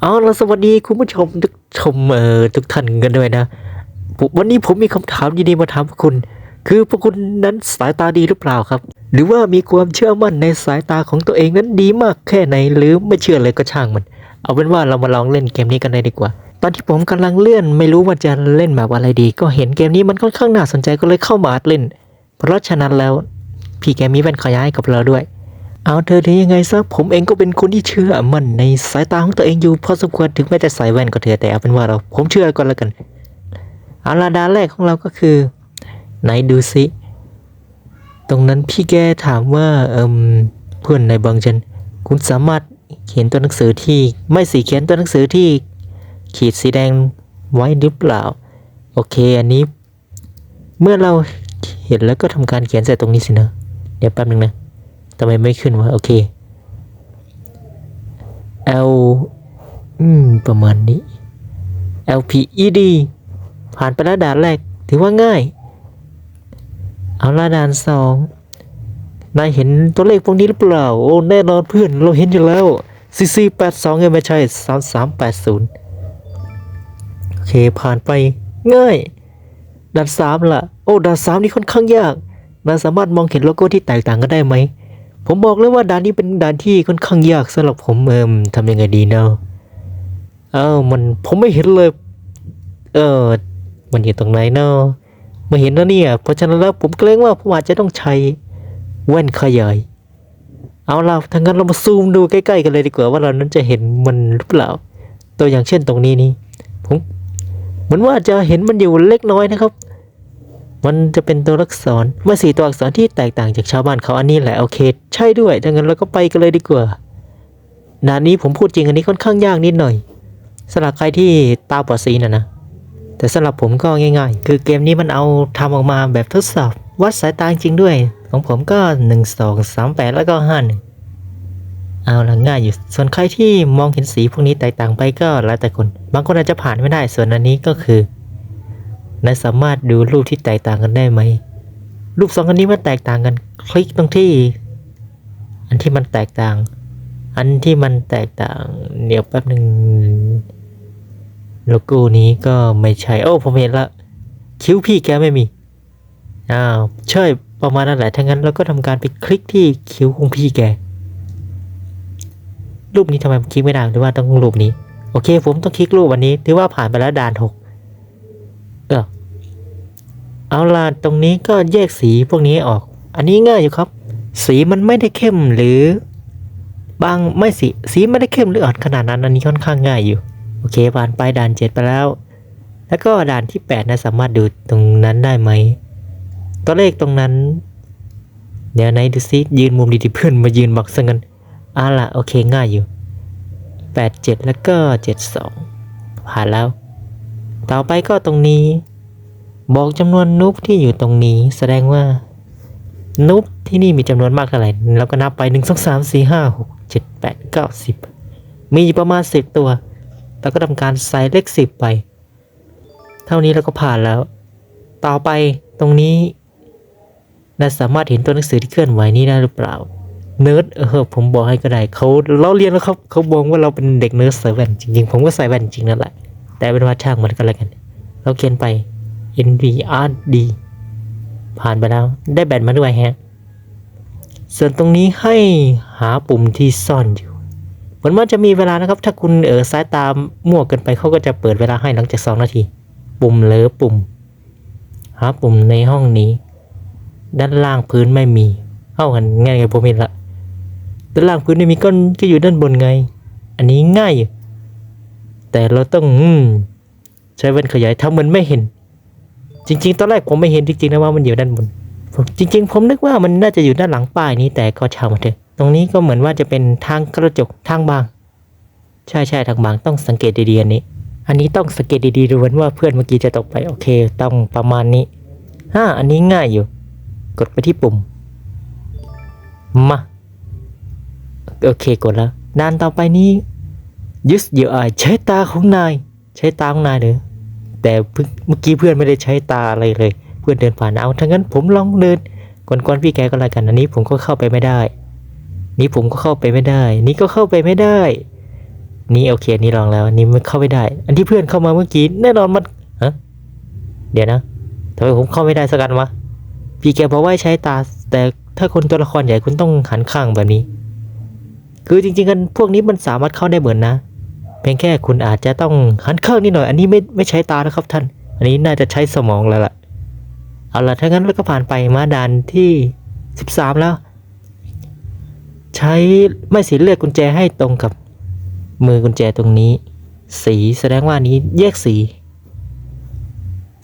เอาล่ะสวัสดีคุณผู้ชมทุกชมเอ่อทุกท่านกันด้วยนะ วันนี้ผมมีคำถามดีๆมาถามพวกคุณ คือพวกคุณนั้นสายตาดีหรือเปล่าครับ หรือว่ามีความเชื่อมั่นในสายตาของตัวเองนั้นดีมากแค่ไหน หรือไม่เชื่อเลยก็ช่างมัน เอาเป็นว่าเรามาลองเล่นเกมนี้กันเลยดีกว่า ตอนที่ผมกำลังเลื่อนไม่รู้ว่าจะเล่นแบบอะไรดี ก็เห็นเกมนี้มันค่อนข้างน่าสนใจก็เลยเข้ามาเล่น เพราะฉะนั้นแล้วพี่แกมีแว่นขยายกับเราด้วย เอาเธอถึงยังไงซะผมเองก็เป็นคนที่เชื่อมันในสายตาของตัวเองอยู่พอสมควรถึงแม้จะใส่แว่นก็เถอะแต่เอาเป็นว่าเราผมเชื่อก่อนแล้วกันเอาละดาแรกของเราก็คือ ไหนดูสิตรงนั้นพี่แกถามว่าเอิมเพื่อนในบางจันคุณสามารถเขียนตัวหนังสือที่ไม่สีเขียนตัวหนังสือที่ขีดสีแดงไว้หรือเปล่า โอเคอันนี้ เมื่อเราเห็นแล้วก็ทำการเขียนใส่ตรงนี้สินะ เดี๋ยวแป๊บนึงนะ ทำไมไม่ขึ้นวะโอเค L อืม ประมาณนี้ L P E D ผ่านไปแล้วด่านแรก ถือว่าง่าย เอาละด่านสองนายเห็นตัวเลขพวกนี้หรือเปล่า โอ้ แน่นอนเพื่อน เราเห็นอยู่แล้ว C C 8 2ยังไม่ใช่3 3 8 0 โอเค ผ่านไปง่ายด่านสามล่ะ โอ้ด่านสามนี่ค่อนข้างยากนายสามารถมองเห็นโลโก้ที่แตกต่างกันได้ไหม ผมบอกเลยว่าด่านนี้เป็นด่านที่ค่อนข้างยากสำหรับผมเอิมทำยังไงดีเนาะเอ้ามันผมไม่เห็นเลย เออมันอยู่ตรงไหนเนาะไม่เห็นนะเนี่ย เพราะฉะนั้นแล้วผมเกรงว่าผมอาจจะต้องใช้แว่นขยายเอาล่ะถ้างั้นเรามาซูมดูใกล้ๆกันเลยดีกว่าว่าเรานั้นจะเห็นมันหรือเปล่า ตัวอย่างเช่นตรงนี้นี่ผมเหมือนว่าจะเห็นมันอยู่เล็กน้อยนะครับ มันจะเป็นตัวอักษรเมื่อสี่ตัวอักษรที่แตกต่างจากชาวบ้านเขาอันนี้แหละโอเค ใช่ด้วยดังนั้นเราก็ไปกันเลยดีกว่าด่านนี้ผมพูดจริงอันนี้ค่อนข้างยากนิดหน่อยสำหรับใครที่ตาบอดสีนะนะ แต่สำหรับผมก็ง่าย ๆ คือเกมนี้มันเอาทำออกมาแบบทดสอบ วัดสายตาจริงด้วย ของผมก็ 1 2 3 8 แล้วก็5 1เอาละง่ายอยู่ ส่วนใครที่มองเห็นสีพวกนี้แตกต่างไปก็แล้วแต่คน บางคนอาจจะผ่านไม่ได้ ส่วนอันนี้ก็คือ นายสามารถดูรูปที่แตกต่างกันได้ไหม รูปสองอันนี้มันแตกต่างกัน คลิกตรงที่ อันที่มันแตกต่าง อันที่มันแตกต่าง เดี๋ยวแป๊บหนึ่งโลโก้นี้ก็ไม่ใช่ โอ้ผมเห็นละ คิ้วพี่แกไม่มี อ้าวใช่ประมาณนั้นแหละถ้างั้นเราก็ทำการไปคลิกที่คิ้วของพี่แก รูปนี้ทำไมคลิกไม่ได้หรือว่าต้องรูปนี้ โอเค ผมต้องคลิกรูปวันนี้ ถือว่าผ่านไปแล้วด่านหก เอาล่ะตรงนี้ก็แยกสีพวกนี้ออก อันนี้ง่ายอยู่ครับ สีมันไม่ได้เข้มหรือบางไม่สีสีไม่ได้เข้มหรืออ่อนขนาดนั้นอันนี้ค่อนข้างง่ายอยู่ โอเคผ่านไปด่านเจ็ดไปแล้ว แล้วก็ด่านที่แปดนะสามารถดูตรงนั้นได้ไหมตัวเลขตรงนั้น เดี๋ยวไหนดูซิยืนมุมดีๆเพื่อนมายืนบอกซะงั้นอะล่ะโอเคง่ายอยู่แปดเจ็ดแล้วก็เจ็ดสองผ่านแล้ว ต่อไปก็ตรงนี้ บอกจำนวนนุบที่อยู่ตรงนี้ แสดงว่า นุบที่นี่มีจำนวนมากเท่าไหร่แล้วก็นับไปหนึ่งสองสามสี่ห้าหกเจ็ดแปดเก้าสิบมีประมาณสิบตัว แล้วก็ทำการใส่เลขสิบไป เท่านี้เราก็ผ่านแล้ว ต่อไปตรงนี้นาสามารถเห็นตัวหนังสือที่เคลื่อนไหวนี้ได้หรือเปล่า เนิร์ดเออผมบอกให้ก็ได้เขาเราเรียนแล้วครับเขาบอกว่าเราเป็นเด็กเนิร์ดใส่แว่นจริงๆ ผมก็ใส่แว่นจริงนั่นแหละ แต่เป็นว่าช่างมันก็แล้วกัน เราเขียนไป N V R D ผ่านไปแล้ว ได้แบตมาด้วยฮะ ส่วนตรงนี้ให้หาปุ่มที่ซ่อนอยู่เหมือนว่าจะมีเวลานะครับ ถ้าคุณเออสายตามมั่วเกินไปเขาก็จะเปิดเวลาให้หลังจากสองนาที ปุ่มเหลอปุ่ม หาปุ่มในห้องนี้ ด้านล่างพื้นไม่มีเอ้ากันง่ายไงผมเห็นละด้านล่างพื้นไม่มีก้อนก็อยู่ด้านบนไง อันนี้ง่ายอยู่แต่เราต้องอใช้แว่นขยายทำเหมือนไม่เห็น จริง ๆ ตอนแรกผมไม่เห็นจริงๆนะว่ามันอยู่ด้านบน จริง ๆ ผมนึกว่ามันน่าจะอยู่ด้านหลังป้ายนี้แต่ก็ช่างมันเถอะ ตรงนี้ก็เหมือนว่าจะเป็นทางกระจกทางบาง ใช่ใช่ทางบางต้องสังเกตดีๆอันนี้ อันนี้ต้องสังเกตดีๆดูเหมือนว่าเพื่อนเมื่อกี้จะตกไปโอเค ต้องประมาณนี้ฮ่าอันนี้ง่ายอยู่ กดไปที่ปุ่ม มาโอเคกดแล้วด้านต่อไปนี้ use your eye ใช้ตาของนาย ใช้ตาของนายเลย แต่เพิ่งเมื่อกี้เพื่อนไม่ได้ใช้ตาอะไรเลย เพื่อนเดินผ่านเอาทั้างนั้นผมลองเดินก่อนๆพี่แกก็แล้วกันอันนี้ผมก็เข้าไปไม่ได้ นี่ผมก็เข้าไปไม่ได้ นี่ก็เข้าไปไม่ได้ นี่โอเคนนี้ลองแล้วนนี้มันเข้าไม่ได้ อันที่เพื่อนเข้ามาเมื่อกี้แน่นอนมันฮะเดี๋ยวนะทำไมผมเข้าไม่ได้สักกันวะพี่แกบอกว่าใช้ตา แต่ถ้าคนตัวละครใหญ่คุณต้องหันข้างแบบนี้ คือจริงๆกันพวกนี้มันสามารถเข้าได้เหมือนนะ พียงแค่คุณอาจจะต้องหันข้างนิดหน่อย อันนี้ไม่ไม่ใช้ตานะครับท่าน อันนี้น่าจะใช้สมองแล้วล่ะ เอาล่ะถ้างั้นเราก็ผ่านไปมาด่านที่สิบสามแล้ว ใช้ไม่สีเลือกกุญแจให้ตรงกับมือกุญแจตรงนี้ สีแสดงว่านี้แยกสี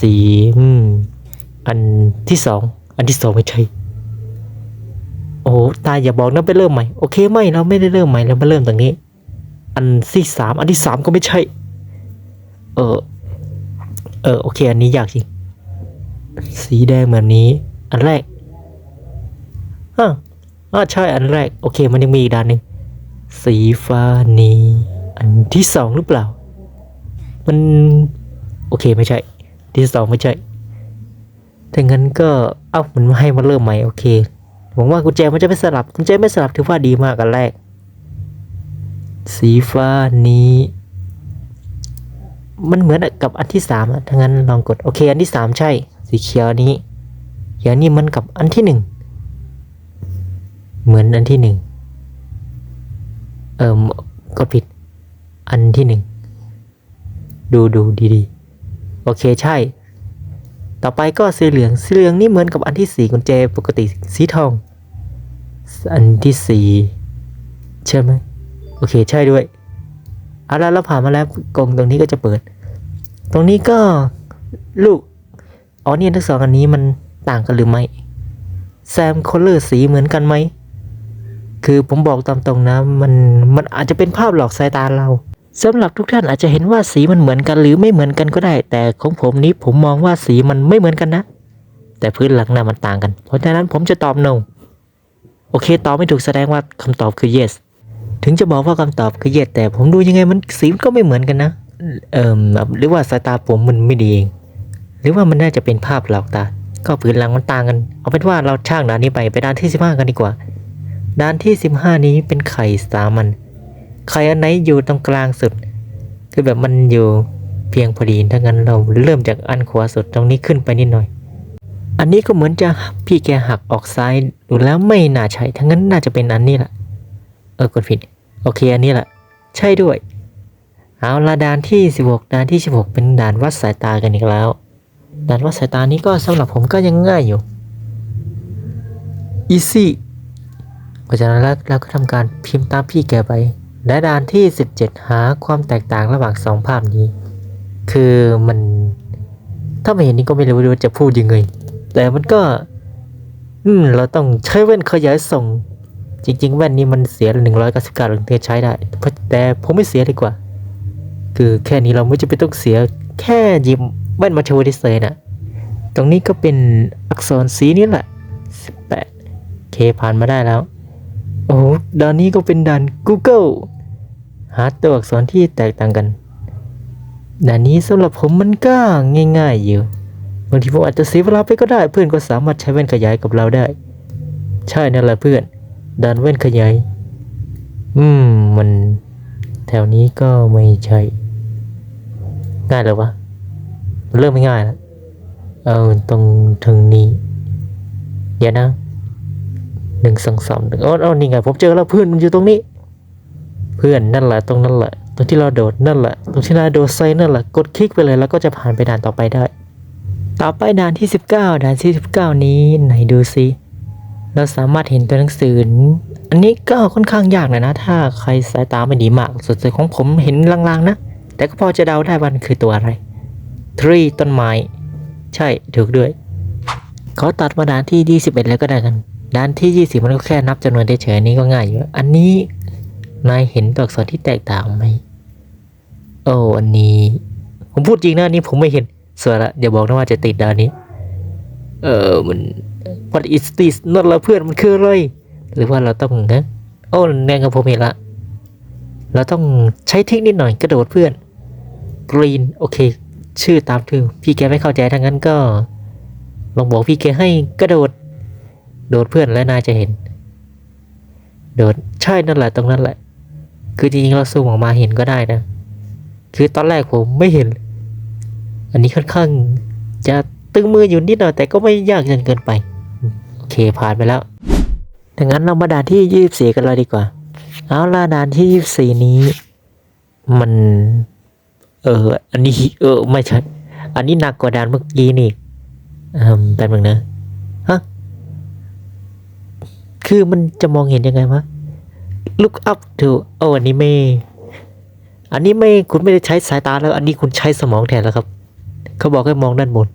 สีอืมอันที่สองอันที่สองไม่ใช่โอ้ตายอย่าบอกนะไปเริ่มใหม่ โอเคไม่เราไม่ได้เริ่มใหม่เรามาเริ่มตรงนี้ อันที่สามอันที่สามก็ไม่ใช่ เออ เออโอเค อันนี้ยากจริง สีแดงแบบนี้ อันแรกอะอ่าใช่อันแรก โอเค มันยังมีอีกด้านหนึ่งสีฟ้านี้ อันที่สองหรือเปล่า มัน โอเคไม่ใช่ ที่สองไม่ใช่ถ้างั้นก็เอ้ามันให้มาเริ่มใหม่โอเคหวังว่ากุญแจมันจะไม่สลับกุญแจไม่สลับถือว่าดีมากอันแรก สีฟ้านี้ มันเหมือนกับอันที่สามอะถ้างั้นลองกดโอเค อันที่สามใช่ สีเขียวนี้เขียวนี้มันกับอันที่หนึ่งเหมือนอันที่หนึ่งเอิมก็ผิด อันที่หนึ่งดูดูดีๆ โอเคใช่ ต่อไปก็สีเหลือง สีเหลืองนี่เหมือนกับอันที่สี่กุญแจปกติสีทอง อันที่สี่ใช่ไหม เคใช่ด้วยเอาละเราผ่านมาแล้วกรงตรงนี้ก็จะเปิด ตรงนี้ก็ลูกอ๋อเนี่ยทั้งสองอันนี้มันต่างกันหรือไม่แซมคอลเลอร์สีเหมือนกันไหมคือผมบอกตามตรงนะมันมันอาจจะเป็นภาพหลอกสายตาเราสำหรับทุกท่านอาจจะเห็นว่าสีมันเหมือนกันหรือไม่เหมือนกันก็ได้ แต่ของผมนี้ผมมองว่าสีมันไม่เหมือนกันนะ แต่พื้นหลังน้ามันต่างกัน เพราะฉะนั้นผมจะตอบ no โอเคตอบไม่ถูกแสดงว่าคำตอบคือ yes ถึงจะบอกว่าคำตอบคือ yes แต่ผมดูยังไงมันสีมันก็ไม่เหมือนกันนะ เอ่มหรือว่าสายตาผมมันไม่ดีเองหรือว่ามันน่าจะเป็นภาพหลอกตา ก็พื้นหลังมันต่างกัน เอาเป็นว่าเราช่างด่านนี้ไปไปด่านที่สิบห้ากันดีกว่า ด่านที่สิบห้านี้เป็นไข่สามัญไข่อันไหนอยู่ตรงกลางสุด คือแบบมันอยู่เพียงพอดีถ้างั้นเราเริ่มจากอันขวาสุดตรงนี้ขึ้นไปนิดหน่อย อันนี้ก็เหมือนจะพี่แกหักออกซ้ายดูแล้วไม่น่าใช่ทั้งนั้นน่าจะเป็นอันนี้แหละเออกดผิด โอเคอันนี้แหละ ใช่ด้วย เอาละด่านที่ 16ด่านที่ 16 เป็นด่านวัดสายตากันอีกแล้ว ด่านวัดสายตานี้ก็สำหรับผมก็ยังง่ายอยู่ easy เพราะฉะนั้นแล้วเราก็ทำการพิมพ์ตามพี่แกไป และด่านที่ 17 หาความแตกต่างระหว่างสองภาพนี้ คือมันถ้าไม่เห็นนี่ก็ไม่รู้ว่าจะพูดยังไง แต่มันก็ อืม เราต้องใช้แว่นขยายส่ง จริง ๆ แว่นนี้มันเสียหนึ่งร้อยเก้าสิบเก้าถึงจะใช้ได้เพราะแต่ผมไม่เสียดีกว่า คือแค่นี้เราไม่จะเป็นต้องเสียแค่หยิบแว่นมาโชว์เฉยๆนะตรงนี้ก็เป็นอักษรสีนี่แหละสิบแปดเคผ่านมาได้แล้ว โอ้โหด่านนี้ก็เป็นด่าน Google หาตัวอักษรที่แตกต่างกันด่านนี้สำหรับผมมันก็ง่ายๆอยู่บางทีผมอาจจะเสียเวลาไปก็ได้ เพื่อนก็สามารถใช้แว่นขยายกับเราได้ ใช่นั่นแหละเพื่อน ด่านแว่นขยาย อืม มันแถวนี้ก็ไม่ใช่ ง่ายเลยวะ เริ่มไม่ง่ายแล้วเออตรงถึงนี้ เดี๋ยวนะหนึ่งสองสามหนึ่งอ๋ออ๋อนี่ไง ผมเจอแล้วเพื่อนมันอยู่ตรงนี้ เพื่อนนั่นแหละตรงนั่นแหละ ตรงที่เราโดดนั่นแหละ ตรงที่เราโดดไซนั่นแหละ กดคลิกไปเลยแล้วก็จะผ่านไปด่านต่อไปได้ ต่อไปด่านที่สิบเก้าด่านที่สิบเก้านี้ไหนดูซิ เราสามารถเห็นตัวหนังสือ อันนี้ก็ค่อนข้างยากเลยนะ ถ้าใครสายตาไม่ดีมากสุดๆของผมเห็นลางๆนะ แต่ก็พอจะเดาได้ว่ามันคือตัวอะไร tree ต้นไม้ ใช่ถูกด้วย ขอตัดมาด่านที่ 21 แล้วก็ได้กันด่านที่ 20 มันก็แค่นับจำนวนเฉยๆอันนี้ก็ง่ายอยู่ อันนี้นายเห็นตัวอักษรที่แตกต่างไหมโอ้อันนี้ ผมพูดจริงนะอันนี้ผมไม่เห็นส่วยละอย่าบอกนะว่าจะติดด่านนี้ เออมัน what is this นั่นละเพื่อนมันคืออะไร หรือว่าเราต้องนะโอ้แนงกับผมเห็นละ เราต้องใช้เทคนิคหน่อยกระโดดเพื่อน green โอเค ชื่อตามชื่พี่แกไม่เข้าใจทั้งนั้นก็ ลองบอกพี่แกให้กระโดด โดดเพื่อนและนายจะเห็น โดดใช่นั่นแหละตรงนั้นแหละ คือจริงๆเราซูมออกมาเห็นก็ได้นะ คือตอนแรกผมไม่เห็น อันนี้ค่อนข้างจะตึงมืออยู่นิดหน่อยแต่ก็ไม่ยากจนเกินไป เคผ่านไปแล้วดังนั้นเรามาด่านที่ยี่สิบสี่กันเลยดีกว่า เอาล่ะด่านที่ยี่สิบสี่นี้ มัน เออ อันนี้ เออ ไม่ใช่ อันนี้หนักกว่าด่านเมื่อกี้นี่อืมแป๊บนึงนะฮะคือมันจะมองเห็นยังไงวะ look up to โอ้อันนี้ไม่ อันนี้ไม่คุณไม่ได้ใช้สายตาแล้ว อันนี้คุณใช้สมองแทนแล้วครับ เขาบอกให้มองด้านบน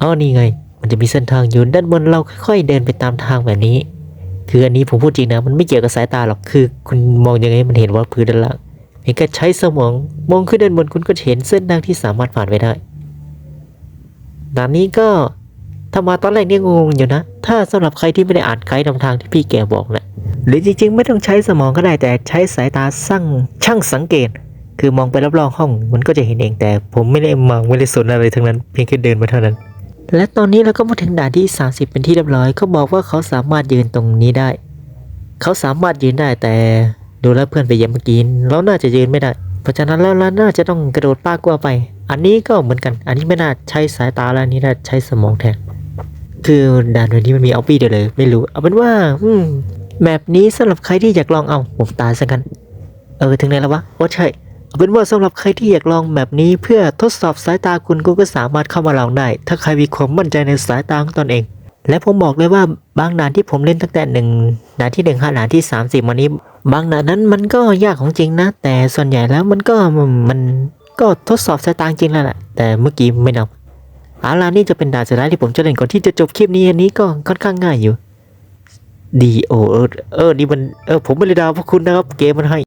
อ๋อนี่ไง มันจะมีเส้นทางอยู่ด้านบนเราค่อยๆเดินไปตามทางแบบนี้ คืออันนี้ผมพูดจริงนะ มันไม่เกี่ยวกับสายตาหรอกคือคุณมองยังไงมันเห็นว่าพื้นด้านล่างเพียงแค่ใช้สมองมองขึ้นด้านบนคุณก็เห็นเส้นทางที่สามารถผ่านไปได้ด่านนี้ก็ถ้ามาตอนแรกเนี่ยงงอยู่นะ ถ้าสำหรับใครที่ไม่ได้อ่านไกด์นำทางที่พี่แกบอกนะหรือจริงๆ ไม่ต้องใช้สมองก็ได้แต่ใช้สายตาสั่งช่างสังเกต คือมองไปรอบๆห้องมันก็จะเห็นเองแต่ผมไม่ได้มองไม่ได้สนอะไรทั้งนั้น เพียงแค่เดินมาเท่านั้น และตอนนี้เราก็มาถึงด่านที่ 30 เป็นที่เรียบร้อยเขาบอกว่าเขาสามารถยืนตรงนี้ได้ เขาสามารถยืนได้แต่ดูแล้วเพื่อนไปเยียบเมื่อกี้เราน่าจะยืนไม่ได้ เพราะฉะนั้นแล้วเราน่าจะต้องกระโดดป้ากว่าไป อันนี้ก็เหมือนกัน อันนี้ไม่น่าใช้สายตาแล้วอันนี้น่าใช้สมองแทน คือด่านนี้มันมีเอาปี้เดียวเลยไม่รู้ เอาเป็นว่า อืมแบบนี้สำหรับใครที่อยากลองเอาผมตายซะกัน เออถึงไหนแล้ววะโอ้ใช่ เอาเป็นว่าสำหรับใครที่อยากลองแบบนี้เพื่อทดสอบสายตาคุณก็สามารถเข้ามาลองได้ ถ้าใครมีความมั่นใจในสายตาของตนเอง และผมบอกเลยว่าบางด่านที่ผมเล่นตั้งแต่หนึ่งด่านที่หนึ่งห้าด่านที่สามสิบวันนี้ บางด่านนั้นมันก็ยากของจริงนะ แต่ส่วนใหญ่แล้วมันก็มันก็ทดสอบสายตาจริงแล้วแหละแต่เมื่อกี้ไม่นับอาล่ะนี่จะเป็นด่านสุดท้ายที่ผมจะเล่นก่อนที่จะจบคลิปนี้อันนี้ก็ค่อนข้างง่ายอยู่ดีโอเออเออนี่มันเออผมไม่ได้ดาวพวกคุณนะครับเกมมันให้